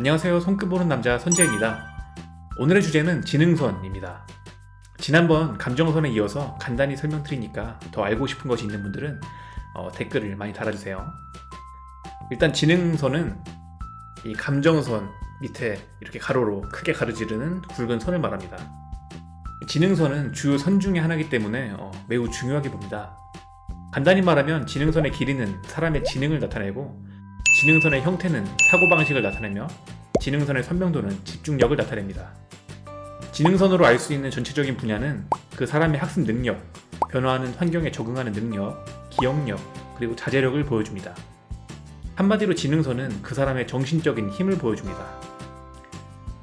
안녕하세요. 손끝 보는 남자 선재입니다. 오늘의 주제는 지능선입니다. 지난번 감정선에 이어서 간단히 설명드리니까 더 알고 싶은 것이 있는 분들은 어, 댓글을 많이 달아주세요. 일단 지능선은 이 감정선 밑에 이렇게 가로로 크게 가로지르는 굵은 선을 말합니다. 지능선은 주요 선 중의 하나이기 때문에 어, 매우 중요하게 봅니다. 간단히 말하면 지능선의 길이는 사람의 지능을 나타내고 지능선의 형태는 사고방식을 나타내며 지능선의 선명도는 집중력을 나타냅니다. 지능선으로 알 수 있는 전체적인 분야는 그 사람의 학습 능력, 변화하는 환경에 적응하는 능력, 기억력, 그리고 자제력을 보여줍니다. 한마디로 지능선은 그 사람의 정신적인 힘을 보여줍니다.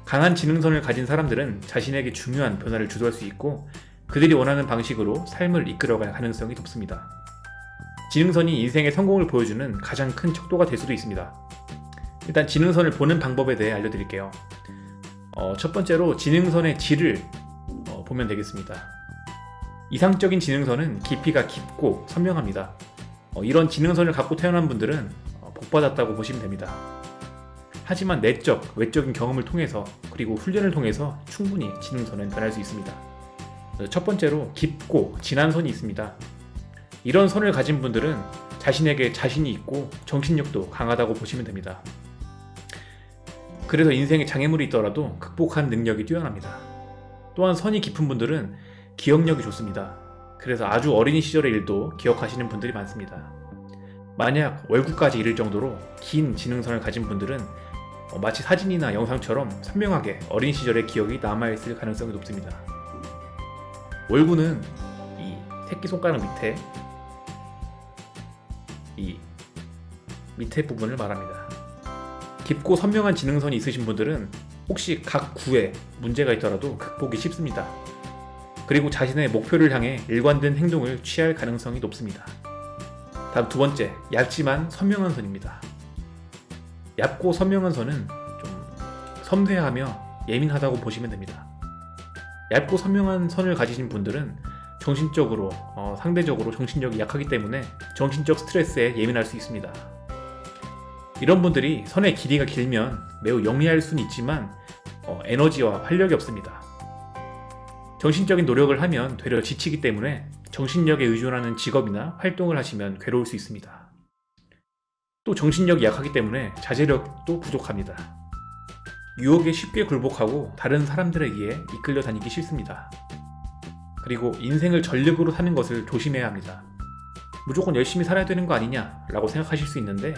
강한 지능선을 가진 사람들은 자신에게 중요한 변화를 주도할 수 있고 그들이 원하는 방식으로 삶을 이끌어갈 가능성이 높습니다. 지능선이 인생의 성공을 보여주는 가장 큰 척도가 될 수도 있습니다. 일단 지능선을 보는 방법에 대해 알려드릴게요. 어, 첫 번째로 지능선의 질을 어, 보면 되겠습니다. 이상적인 지능선은 깊이가 깊고 선명합니다. 어, 이런 지능선을 갖고 태어난 분들은 어, 복받았다고 보시면 됩니다. 하지만 내적, 외적인 경험을 통해서 그리고 훈련을 통해서 충분히 지능선은 변할 수 있습니다. 어, 첫 번째로 깊고 진한 선이 있습니다. 이런 선을 가진 분들은 자신에게 자신이 있고 정신력도 강하다고 보시면 됩니다. 그래서 인생에 장애물이 있더라도 극복하는 능력이 뛰어납니다. 또한 선이 깊은 분들은 기억력이 좋습니다. 그래서 아주 어린 시절의 일도 기억하시는 분들이 많습니다. 만약 월구까지 이를 정도로 긴 지능선을 가진 분들은 어, 마치 사진이나 영상처럼 선명하게 어린 시절의 기억이 남아있을 가능성이 높습니다. 월구는 이 새끼손가락 밑에 이 밑에 부분을 말합니다. 깊고 선명한 지능선이 있으신 분들은 혹시 각 구에 문제가 있더라도 극복이 쉽습니다. 그리고 자신의 목표를 향해 일관된 행동을 취할 가능성이 높습니다. 다음 두 번째, 얇지만 선명한 선입니다. 얇고 선명한 선은 좀 섬세하며 예민하다고 보시면 됩니다. 얇고 선명한 선을 가지신 분들은 정신적으로 어, 상대적으로 정신력이 약하기 때문에 정신적 스트레스에 예민할 수 있습니다. 이런 분들이 선의 길이가 길면 매우 영리할 수는 있지만 어, 에너지와 활력이 없습니다. 정신적인 노력을 하면 되려 지치기 때문에 정신력에 의존하는 직업이나 활동을 하시면 괴로울 수 있습니다. 또 정신력이 약하기 때문에 자제력도 부족합니다. 유혹에 쉽게 굴복하고 다른 사람들에 의해 이끌려 다니기 싫습니다. 그리고 인생을 전력으로 사는 것을 조심해야 합니다. 무조건 열심히 살아야 되는 거 아니냐 라고 생각하실 수 있는데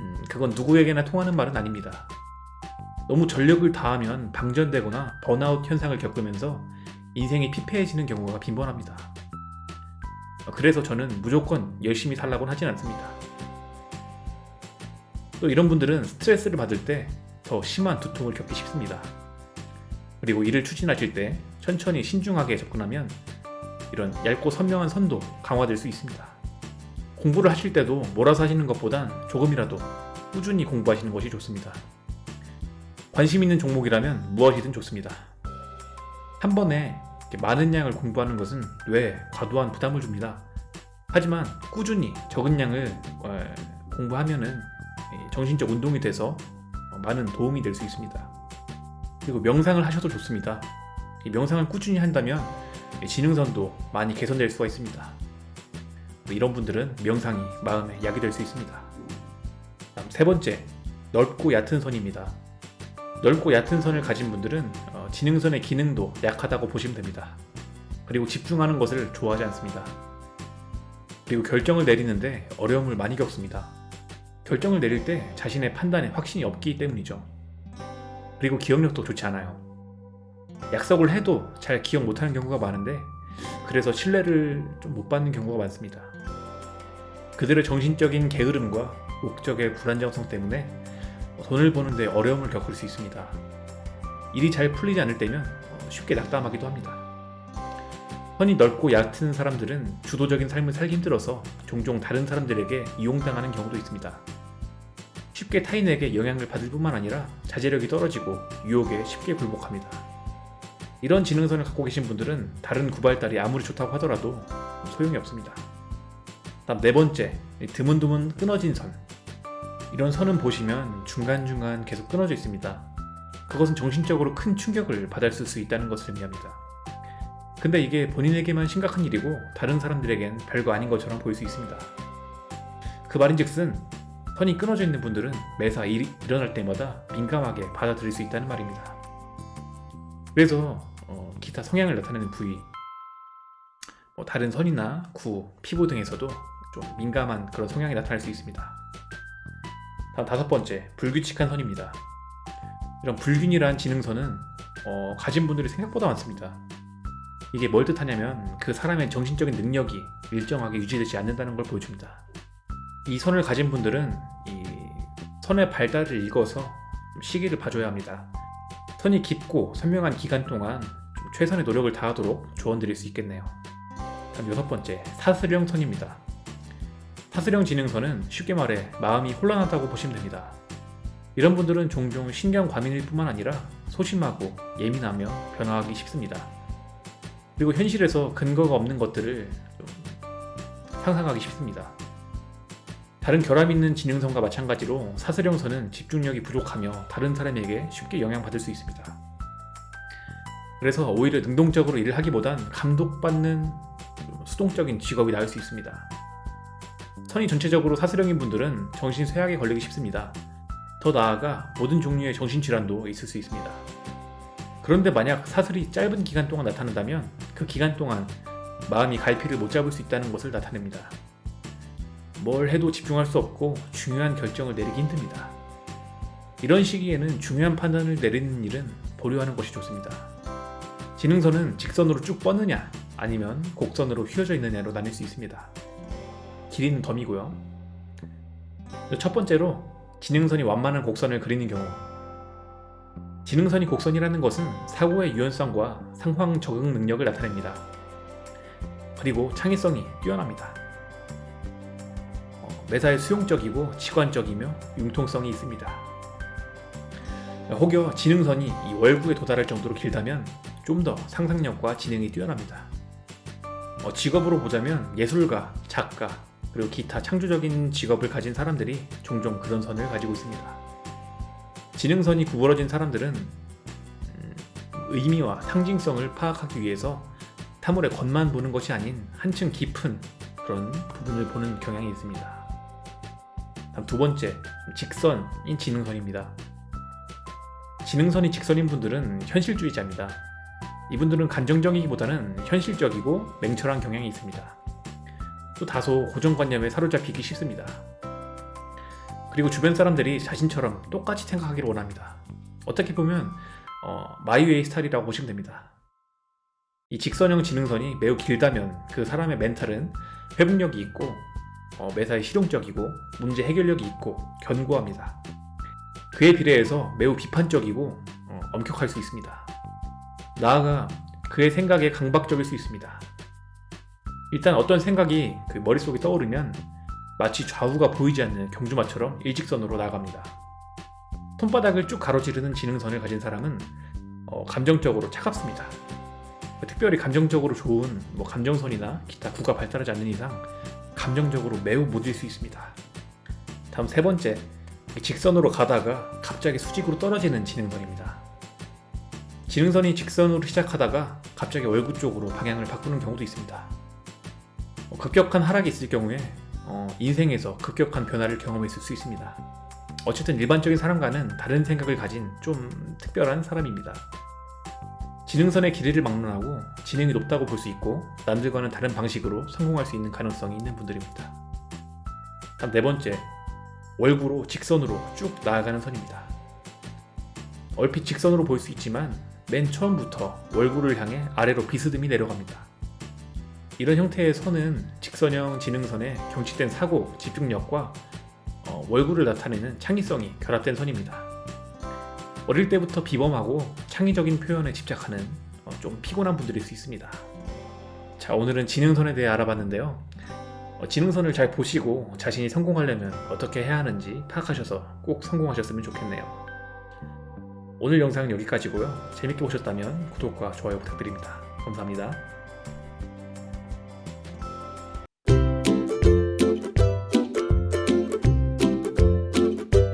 음, 그건 누구에게나 통하는 말은 아닙니다. 너무 전력을 다하면 방전되거나 번아웃 현상을 겪으면서 인생이 피폐해지는 경우가 빈번합니다. 그래서 저는 무조건 열심히 살라고는 하진 않습니다. 또 이런 분들은 스트레스를 받을 때 더 심한 두통을 겪기 쉽습니다. 그리고 일을 추진하실 때 천천히 신중하게 접근하면 이런 얇고 선명한 선도 강화될 수 있습니다. 공부를 하실 때도 몰아서 하시는 것보단 조금이라도 꾸준히 공부하시는 것이 좋습니다. 관심 있는 종목이라면 무엇이든 좋습니다. 한 번에 많은 양을 공부하는 것은 뇌에 과도한 부담을 줍니다. 하지만 꾸준히 적은 양을 어, 공부하면은 정신적 운동이 돼서 많은 도움이 될 수 있습니다. 그리고 명상을 하셔도 좋습니다. 명상을 꾸준히 한다면 지능선도 많이 개선될 수가 있습니다. 이런 분들은 명상이 마음에 약이 될 수 있습니다. 세 번째, 넓고 얕은 선입니다. 넓고 얕은 선을 가진 분들은 어, 지능선의 기능도 약하다고 보시면 됩니다. 그리고 집중하는 것을 좋아하지 않습니다. 그리고 결정을 내리는데 어려움을 많이 겪습니다. 결정을 내릴 때 자신의 판단에 확신이 없기 때문이죠. 그리고 기억력도 좋지 않아요. 약속을 해도 잘 기억 못하는 경우가 많은데 그래서 신뢰를 좀 못 받는 경우가 많습니다. 그들의 정신적인 게으름과 목적의 불안정성 때문에 돈을 버는데 어려움을 겪을 수 있습니다. 일이 잘 풀리지 않을 때면 쉽게 낙담하기도 합니다. 선이 넓고 얕은 사람들은 주도적인 삶을 살기 힘들어서 종종 다른 사람들에게 이용당하는 경우도 있습니다. 쉽게 타인에게 영향을 받을 뿐만 아니라 자제력이 떨어지고 유혹에 쉽게 굴복합니다. 이런 지능선을 갖고 계신 분들은 다른 구발달이 아무리 좋다고 하더라도 소용이 없습니다. 다음 네 번째, 드문드문 끊어진 선. 이런 선은 보시면 중간중간 계속 끊어져 있습니다. 그것은 정신적으로 큰 충격을 받을 수 있다는 것을 의미합니다. 근데 이게 본인에게만 심각한 일이고 다른 사람들에겐 별거 아닌 것처럼 보일 수 있습니다. 그 말인즉슨 선이 끊어져 있는 분들은 매사 일이 일어날 때마다 민감하게 받아들일 수 있다는 말입니다. 그래서 어, 기타 성향을 나타내는 부위, 뭐 다른 선이나 구, 피부 등에서도 좀 민감한 그런 성향이 나타날 수 있습니다. 다음 다섯 번째, 불규칙한 선입니다. 이런 불균이란 지능선은 어, 가진 분들이 생각보다 많습니다. 이게 뭘 뜻하냐면 그 사람의 정신적인 능력이 일정하게 유지되지 않는다는 걸 보여줍니다. 이 선을 가진 분들은 이 선의 발달을 읽어서 좀 시기를 봐줘야 합니다. 선이 깊고 선명한 기간 동안 좀 최선의 노력을 다하도록 조언드릴 수 있겠네요. 다음 여섯 번째, 사슬형 선입니다. 사슬형 지능선은 쉽게 말해 마음이 혼란하다고 보시면 됩니다. 이런 분들은 종종 신경 과민일 뿐만 아니라 소심하고 예민하며 변화하기 쉽습니다. 그리고 현실에서 근거가 없는 것들을 좀 상상하기 쉽습니다. 다른 결함 있는 지능선과 마찬가지로 사슬형선은 집중력이 부족하며 다른 사람에게 쉽게 영향받을 수 있습니다. 그래서 오히려 능동적으로 일을 하기보단 감독받는 수동적인 직업이 나을 수 있습니다. 선이 전체적으로 사슬형인 분들은 정신 쇠약에 걸리기 쉽습니다. 더 나아가 모든 종류의 정신질환도 있을 수 있습니다. 그런데 만약 사슬이 짧은 기간 동안 나타난다면 그 기간 동안 마음이 갈피를 못 잡을 수 있다는 것을 나타냅니다. 뭘 해도 집중할 수 없고 중요한 결정을 내리기 힘듭니다. 이런 시기에는 중요한 판단을 내리는 일은 보류하는 것이 좋습니다. 지능선은 직선으로 쭉 뻗느냐 아니면 곡선으로 휘어져 있느냐로 나뉠 수 있습니다. 길이는 덤이고요. 첫 번째로 지능선이 완만한 곡선을 그리는 경우 지능선이 곡선이라는 것은 사고의 유연성과 상황 적응 능력을 나타냅니다. 그리고 창의성이 뛰어납니다. 어, 매사에 수용적이고 직관적이며 융통성이 있습니다. 혹여 지능선이 이 월구에 도달할 정도로 길다면 좀 더 상상력과 지능이 뛰어납니다. 어, 직업으로 보자면 예술가, 작가, 그리고 기타 창조적인 직업을 가진 사람들이 종종 그런 선을 가지고 있습니다. 지능선이 구부러진 사람들은 음, 의미와 상징성을 파악하기 위해서 타물의 겉만 보는 것이 아닌 한층 깊은 그런 부분을 보는 경향이 있습니다. 다음 두 번째, 직선인 지능선입니다. 지능선이 직선인 분들은 현실주의자입니다. 이분들은 감정적이기보다는 현실적이고 냉철한 경향이 있습니다. 또 다소 고정관념에 사로잡히기 쉽습니다. 그리고 주변 사람들이 자신처럼 똑같이 생각하기를 원합니다. 어떻게 보면 어, 마이웨이 스타일이라고 보시면 됩니다. 이 직선형 지능선이 매우 길다면 그 사람의 멘탈은 회복력이 있고 어, 매사에 실용적이고 문제 해결력이 있고 견고합니다. 그에 비례해서 매우 비판적이고 어, 엄격할 수 있습니다. 나아가 그의 생각에 강박적일 수 있습니다. 일단 어떤 생각이 그 머릿속에 떠오르면 마치 좌우가 보이지 않는 경주마처럼 일직선으로 나갑니다. 손바닥을 쭉 가로지르는 지능선을 가진 사람은 어, 감정적으로 차갑습니다. 특별히 감정적으로 좋은 뭐 감정선이나 기타 구가 발달하지 않는 이상 감정적으로 매우 무딜 수 있습니다. 다음 세 번째, 직선으로 가다가 갑자기 수직으로 떨어지는 지능선입니다. 지능선이 직선으로 시작하다가 갑자기 얼굴 쪽으로 방향을 바꾸는 경우도 있습니다. 어, 급격한 하락이 있을 경우에 어, 인생에서 급격한 변화를 경험했을 수 있습니다. 어쨌든 일반적인 사람과는 다른 생각을 가진 좀 특별한 사람입니다. 지능선의 길이를 막론하고 지능이 높다고 볼 수 있고 남들과는 다른 방식으로 성공할 수 있는 가능성이 있는 분들입니다. 다음 네 번째, 월구로 직선으로 쭉 나아가는 선입니다. 얼핏 직선으로 보일 수 있지만 맨 처음부터 월구를 향해 아래로 비스듬히 내려갑니다. 이런 형태의 선은 직선형 지능선의 경직된 사고, 집중력과 어, 월구를 나타내는 창의성이 결합된 선입니다. 어릴 때부터 비범하고 창의적인 표현에 집착하는 어, 좀 피곤한 분들일 수 있습니다. 자, 오늘은 지능선에 대해 알아봤는데요. 어, 지능선을 잘 보시고 자신이 성공하려면 어떻게 해야 하는지 파악하셔서 꼭 성공하셨으면 좋겠네요. 오늘 영상은 여기까지고요. 재밌게 보셨다면 구독과 좋아요 부탁드립니다. 감사합니다.